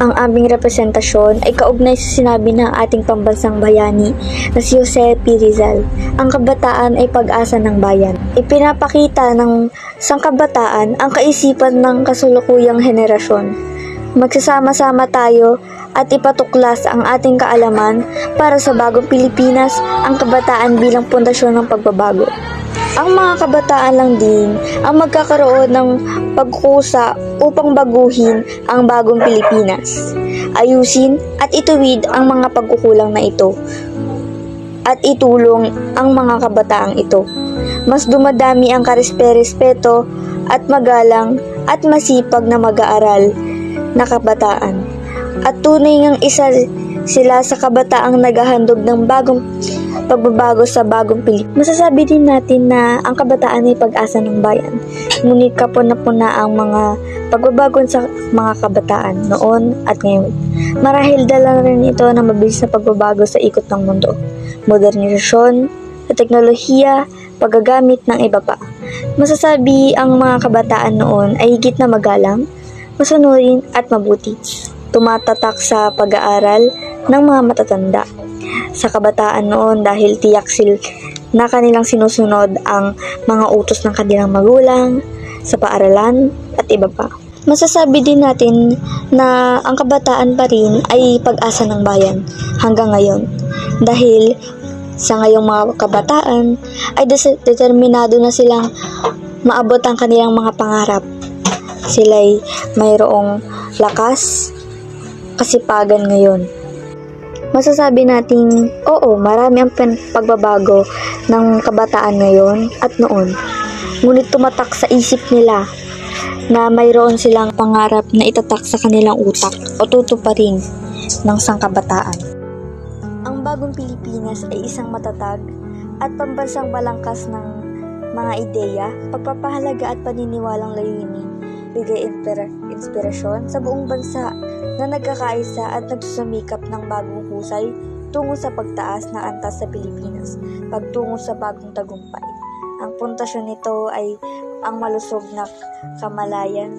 Ang aming representasyon ay kaugnay sa sinabi ng ating pambansang bayani na si Jose P. Rizal. Ang kabataan ay pag-asa ng bayan. Ipinapakita ng sangkabataan ang kaisipan ng kasulukuyang henerasyon. Magsasama-sama tayo at ipatuklas ang ating kaalaman para sa bagong Pilipinas ang kabataan bilang pundasyon ng pagbabago. Ang mga kabataan lang din ang magkakaroon ng pagkusa upang baguhin ang bagong Pilipinas. Ayusin at ituwid ang mga pagkukulang na ito at itulong ang mga kabataang ito. Mas dumadami ang karespe-respeto at magalang at masipag na mag-aaral na kabataan. At tunay ngang isa sila sa kabataang naghahandog ng bagong pagbabago sa bagong Pilipinas. Masasabi din natin na ang kabataan ay pag-asa ng bayan. Ngunit kapuna-puna ang mga pagbabago sa mga kabataan noon at ngayon. Marahil dala rin ito ng mabilis na pagbabago sa ikot ng mundo. Modernisasyon, sa teknolohiya, paggagamit ng iba pa. Masasabi ang mga kabataan noon ay higit na magalang, masunurin at mabuti. Tumatatak sa pag-aaral ng mga matatanda sa kabataan noon dahil tiyak sil na kanilang sinusunod ang mga utos ng kanilang magulang sa paaralan at iba pa. Masasabi din natin na ang kabataan pa rin ay pag-asa ng bayan hanggang ngayon dahil sa ngayong mga kabataan ay determinado na silang maabot ang kanilang mga pangarap. Sila'y mayroong lakas, kasipagan ngayon masasabi nating oo, marami ang pagbabago ng kabataan ngayon at noon. Ngunit tumatak sa isip nila na mayroon silang pangarap na itatak sa kanilang utak o tutuparin ng sangkabataan. Ang bagong Pilipinas ay isang matatag at pambansang balangkas ng mga ideya, pagpapahalaga at paniniwalang layunin, bigay inspira- inspirasyon sa buong bansa na nagkakaisa at nagsusumikap ng bagong husay tungo sa pagtaas ng antas sa Pilipinas, pagtungo sa bagong tagumpay. Ang puntasyon nito ay ang malusog na kamalayan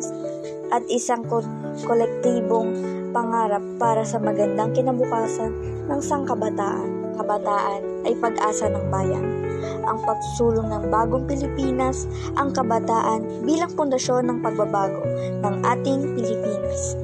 at isang ko- kolektibong pangarap para sa magandang kinabukasan ng sangkabataan. Kabataan ay pag-asa ng bayan. Ang pagsulong ng bagong Pilipinas, ang kabataan bilang pundasyon ng pagbabago ng ating Pilipinas.